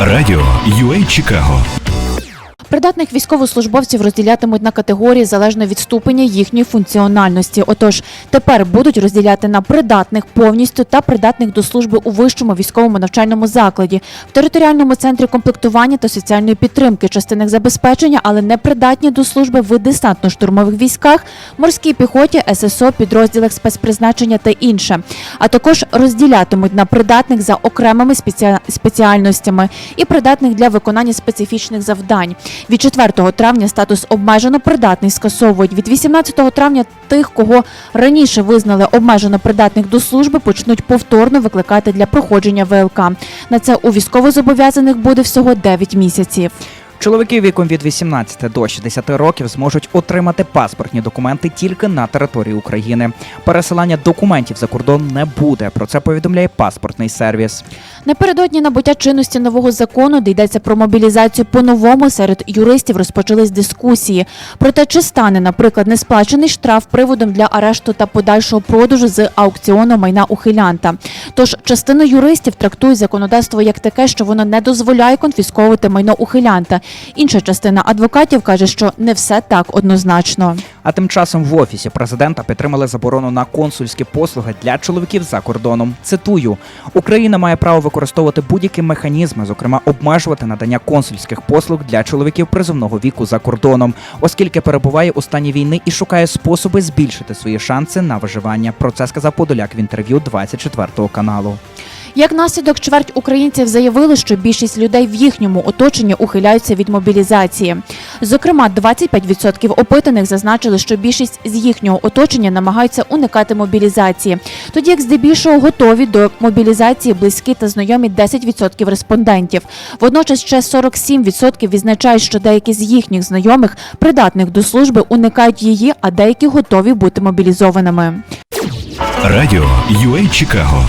Радіо UA Чикаго Придатних військовослужбовців розділятимуть на категорії залежно від ступеня їхньої функціональності. Отож, тепер будуть розділяти на придатних повністю та придатних до служби у вищому військовому навчальному закладі, в територіальному центрі комплектування та соціальної підтримки, частинах забезпечення, але не придатні до служби в десантно-штурмових військах, морській піхоті, ССО, підрозділах спецпризначення та інше. А також розділятимуть на придатних за окремими спеці- спеціальностями і придатних для виконання специфічних завдань. Від 4 травня статус обмежено придатний скасовують. Від 18 травня тих, кого раніше визнали обмежено придатних до служби, почнуть повторно викликати для проходження ВЛК. На це у військовозобов'язаних буде всього 9 місяців. Чоловіки віком від 18 до 60 років зможуть отримати паспортні документи тільки на території України. Пересилання документів за кордон не буде. Про це повідомляє паспортний сервіс. Напередодні набуття чинності нового закону, де йдеться про мобілізацію по-новому, серед юристів розпочались дискусії про те, чи стане, наприклад, несплачений штраф приводом для арешту та подальшого продажу з аукціону майна ухилянта. Тож частина юристів трактує законодавство як таке, що воно не дозволяє конфісковувати майно ухилянта. Інша частина адвокатів каже, що не все так однозначно. А тим часом в офісі президента підтримали заборону на консульські послуги для чоловіків за кордоном. Цитую: Україна має право використовувати будь-які механізми, зокрема обмежувати надання консульських послуг для чоловіків призовного віку за кордоном, оскільки перебуває у стані війни і шукає способи збільшити свої шанси на виживання. Про це сказав Подоляк в інтерв'ю 24 каналу. Як наслідок, чверть українців заявили, що більшість людей в їхньому оточенні ухиляються від мобілізації. Зокрема, 25% опитаних зазначили, що більшість з їхнього оточення намагаються уникати мобілізації. Тоді як здебільшого готові до мобілізації близькі та знайомі 10% респондентів. Водночас ще 47% відзначають, що деякі з їхніх знайомих, придатних до служби, уникають її, а деякі готові бути мобілізованими. Радіо UA Чикаго